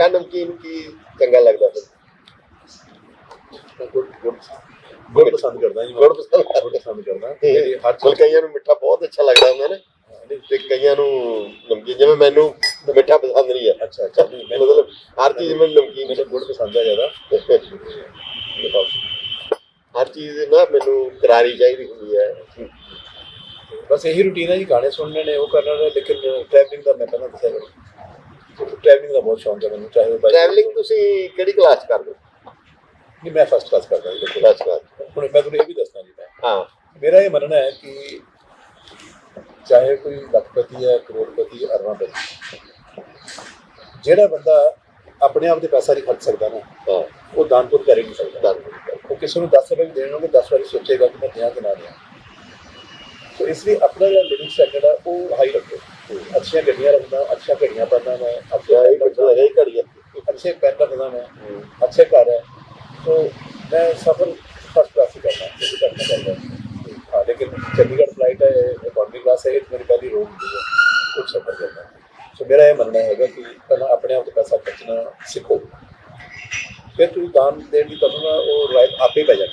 ਮਿੱਠਾ ਨਮਕੀਨ ਕੀ ਚੰਗਾ ਲੱਗਦਾ ਫਿਰ? ਗੁੜ ਗੁੜ। ਗੁੜ ਪਸੰਦ ਕਰਦਾ ਜੀ। ਗੁੜ ਪਸੰਦ ਕਰਦਾ। ਗੁੜ ਪਸੰਦ ਕਰਦਾ। ਮੇਰੀ ਹਰ ਚਲ ਕਈਆਂ ਨੂੰ ਮਿੱਠਾ ਬਹੁਤ ਅੱਛਾ ਲੱਗਦਾ ਹੁੰਦਾ ਨਾ। ਤੇ ਕਈਆਂ ਨੂੰ ਨਮਕੀਨ ਜਿਵੇਂ ਮੈਨੂੰ ਮਿੱਠਾ ਪਸੰਦ ਨਹੀਂ ਹੈ ਅੱਛਾ ਅੱਛਾ ਮਤਲਬ ਹਰ ਚੀਜ਼ ਮੈਨੂੰ ਨਮਕੀਨ ਮੈਨੂੰ ਗੁੜ ਪਸੰਦ ਹੈ ਜ਼ਿਆਦਾ। ਹਰ ਚੀਜ਼ ਨਾ ਮੈਨੂੰ ਕਰਾਰੀ ਚਾਹੀਦੀ ਹੁੰਦੀ ਹੈ ਬਸ ਇਹੀ ਰੂਟੀਨ ਹੈ ਜੀ ਗਾਣੇ ਸੁਣਨੇ ਨੇ ਉਹ ਕਰਨਾ ਨੇ ਲੇਕਿਨ ਟਰੈਵਲਿੰਗ ਟਰੈਵਲਿੰਗ ਦਾ ਬਹੁਤ ਸ਼ੌਂਕ ਹੈ ਮੈਨੂੰ ਚਾਹੇ by- ਟਰੈਵਲਿੰਗ ਤੁਸੀਂ ਕਿਹੜੀ ਕਲਾਸ ਕਰਦੇ ਹੋ? ਨਹੀਂ ਮੈਂ ਫਸਟ ਕਲਾਸ ਕਰਦਾ ਜੀ ਫਸਟ ਕਲਾਸ ਹੁਣ ਮੈਂ ਤੁਹਾਨੂੰ ਇਹ ਵੀ ਦੱਸਣਾ ਜੀ ਮੈਂ। ਹਾਂ। ਮੇਰਾ ਇਹ ਮੰਨਣਾ ਹੈ ਕਿ ਚਾਹੇ ਕੋਈ ਲੱਖਪਤੀ ਹੈ ਕਰੋੜਪਤੀ ਅਰਬਾਂਪਤੀ ਜਿਹੜਾ ਬੰਦਾ ਆਪਣੇ ਆਪ ਤੇ ਪੈਸਾ ਨਹੀਂ ਖਰਚ ਸਕਦਾ ਨਾ ਉਹ ਦਾਨਪੁਰ ਕਰ ਨਹੀਂ ਸਕਦਾ। ਉਹ ਕਿਸੇ ਨੂੰ 10 ਰੁਪਏ ਦੇਣ ਹੋਣਗੇ 10 ਵਾਰੀ ਸੋਚੇਗਾ ਕਿ ਮੈਂ ਦਿਆਂ ਕਿ ਨਾ ਦਿਆਂ। ਸੋ ਇਸ ਲਈ ਆਪਣਾ ਜਿਹੜਾ ਲਿਵਿੰਗ ਸਟੈਂਡਰਡ ਹੈ ਉਹ ਹਾਈ ਰੱਖੋ। ਅੱਛੀਆਂ ਗੱਡੀਆਂ ਰੱਖਦਾ ਅੱਛੀਆਂ ਘੜੀਆਂ ਪਾਉਂਦਾ ਮੈਂ ਅੱਛੇ ਇਹ ਕੁਝ ਲੱਗਾ ਹੀ ਘੜੀ ਅੱਛੇ ਪੈਨ ਰੱਖਦਾ ਮੈਂ ਅੱਛੇ ਘਰ ਹੈ। ਸੋ ਮੈਂ ਸਫਰ ਫਸਟ ਕਲਾਸ ਹੀ ਕਰਨਾ ਇਹ ਕਰਨਾ ਚਾਹੁੰਦਾ। ਹਾਂ ਲੇਕਿਨ ਚੰਡੀਗੜ੍ਹ ਫਲਾਈਟ ਹੈ ਇਕਨੋਮੀ ਕਲਾਸ ਹੈ ਇਹ ਮੇਰੀ ਪਹਿਲੀ ਰੋਡ ਹੁੰਦੀ ਹੈ ਕੁਝ ਸਫਰ ਕਰਨਾ। ਸੋ ਮੇਰਾ ਇਹ ਮੰਨਣਾ ਹੈਗਾ ਕਿ ਪਹਿਲਾਂ ਆਪਣੇ ਆਪ ਤੇ ਪੈਸਾ ਖਰਚਣਾ ਸਿੱਖੋ। ਫਿਰ ਤੁਸੀਂ ਦਾਨ ਦੇਣ ਦੀ ਤੁਹਾਨੂੰ ਉਹ ਰਾਇਤ ਆਪੇ ਪੈ ਜਾਣੀ